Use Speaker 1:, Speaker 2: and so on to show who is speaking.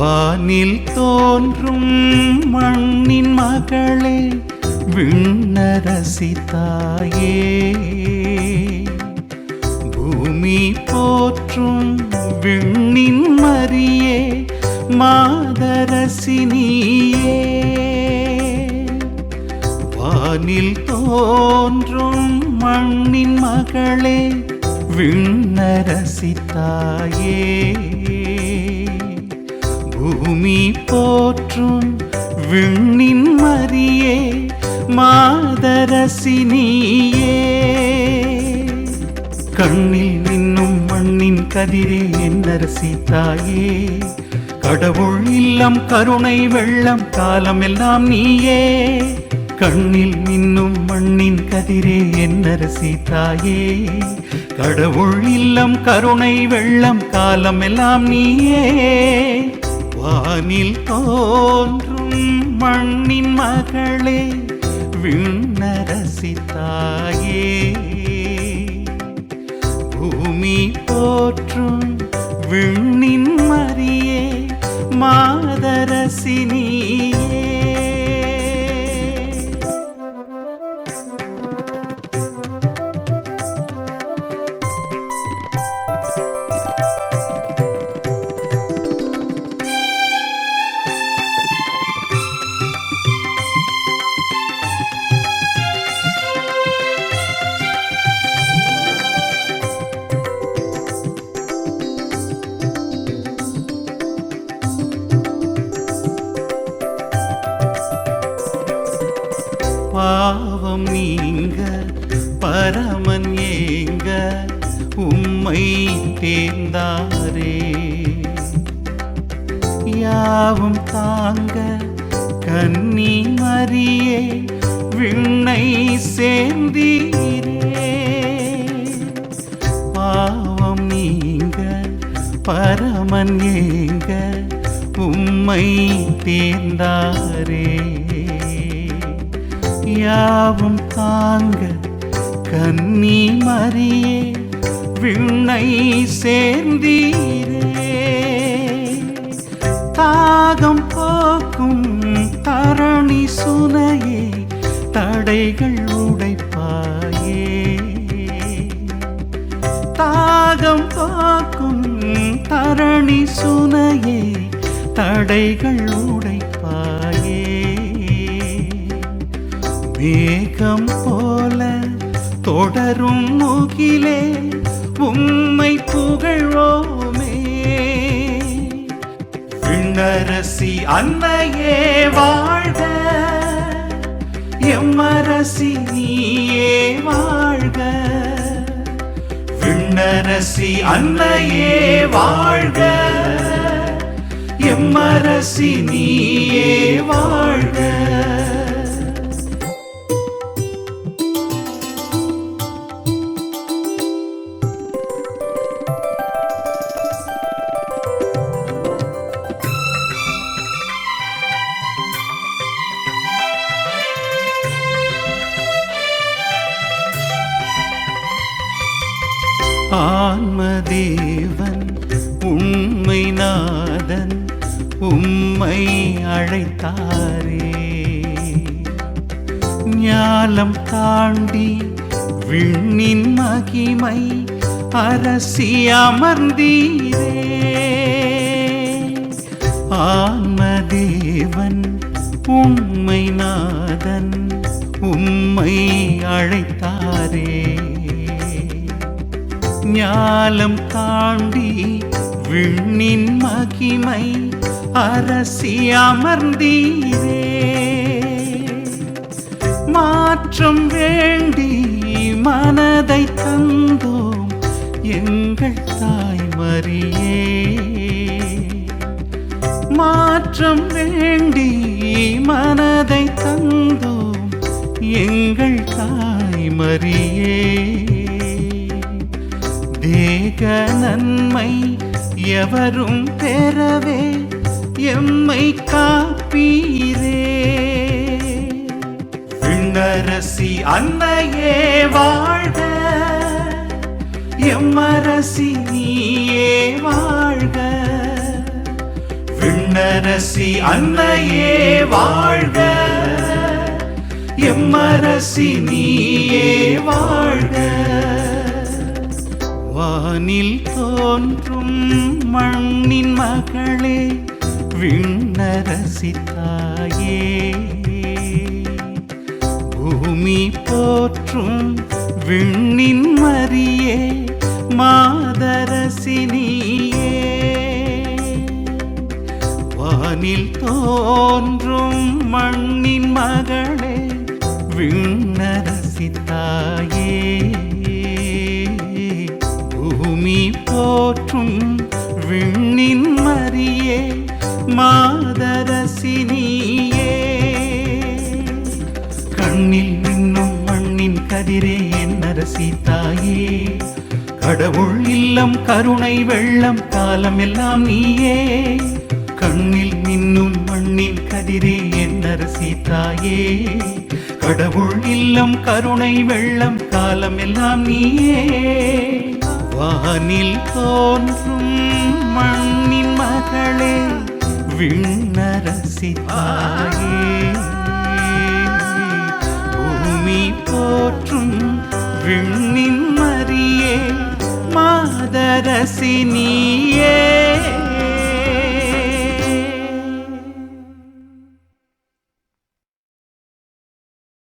Speaker 1: வானில் தோன்றும் மண்ணின் மகளே விண்ணரசித்தாயே. பூமி போற்றும் விண்ணின் மரியே மாதரசினியே வானில் தோன்றும் மண்ணின் மகளே விண்ணரசித்தாயே. பூமி போற்றும் விண்ணின் மரியே மாதரசினியே. கண்ணில் நின்னும் மண்ணின் கதிரே என்னரசி தாயே. கடவுள் இல்லம் கருணை வெள்ளம் காலம் எல்லாம் நீயே. கண்ணில் மின்னும் மண்ணின் கதிரே என்னரசி தாயே. கடவுள் இல்லம் கருணை வெள்ளம் காலம் எல்லாம் நீயே. வானில் தோன்றும் மண்ணின் மகளே விண்ணரசித்தாயே. பூமி போற்றும் விண்ணின் மரியே மாதரசினி. ஏங்க உம்மை தேர்ந்தாரே. யாவும் தாங்க கன்னி மரியே விண்ணை சேர்ந்தீரே. பாவம் நீங்க பரமன் ஏங்க உம்மை தேர்ந்தாரே. யாவும் தாங்க கன்னி மறியே விண்ணை சேர்ந்தீரே. தாகம் போக்கும் தரணி சுனையே தடைகள் உடைப்பாயே. தாகம் போக்கும் தரணி சுனையே தடைகள் உடைப்பாயே. மேகம் தொடரும் முகிலே உம்மை புகழ்வோமே. விண்ணரசி அன்னையே வாழ்க எம்மரசி நீயே வாழ்க. விண்ணரசி அன்னையே வாழ்க எம்மரசி நீயே வாழ்க. தேவன் உண்மை நாதன் உம்மை அழைத்தாரே. ஞாலம் தாண்டி விண்ணின் மகிமை அரசி அமர்ந்தீரே. ஆன்மதேவன் உண்மை நாதன் உம்மை அழைத்தாரே. ஞாலம் தாண்டி விண்ணின் மகிமை அரசி அமர்ந்தீரே. மாற்றம் வேண்டி மனதை தந்தோம் எங்கள் தாய் தாய்மரியே மாற்றம் வேண்டி மனதை தந்தோம் எங்கள் தாய் தாய்மரியே மிக்க நன்மை எவரும் பெறவே எம்மை காப்பீரே. விண்ணரசி அன்னையே வாழ்க எம்மரசி நீயே வாழ்க. விண்ண விண்ணரசி அன்னையே வாழ்க எம்மரசி நீயே வாழ்க. வானில் தோன்றும் மண்ணின் மகளே விண்ணரசித்தாயே. பூமி போற்றும் விண்ணின் மரியே மாதரசினியே வானில் தோன்றும் மண்ணின் மகளே விண்ணரசித்தாயே. நீ போற்றும் விண்ணின் மரியே மாதரசினியே கண்ணில் மின்னும் மண்ணின் கதிரே என் அரசி தாயே. கடவுள் இல்லம் கருணை வெள்ளம் காலம் எல்லாம் நீயே. கண்ணில் மின்னும் மண்ணின் கதிரே என் அரசி தாயே. கடவுள் இல்லம் கருணை வெள்ளம் காலம் எல்லாம் நீயே. வானில் தோன்றும் மண்ணின் மகளே விண்ணரசி தாயே. பூமி போற்றும் விண்ணின் மரியே மாதரசி நீயே.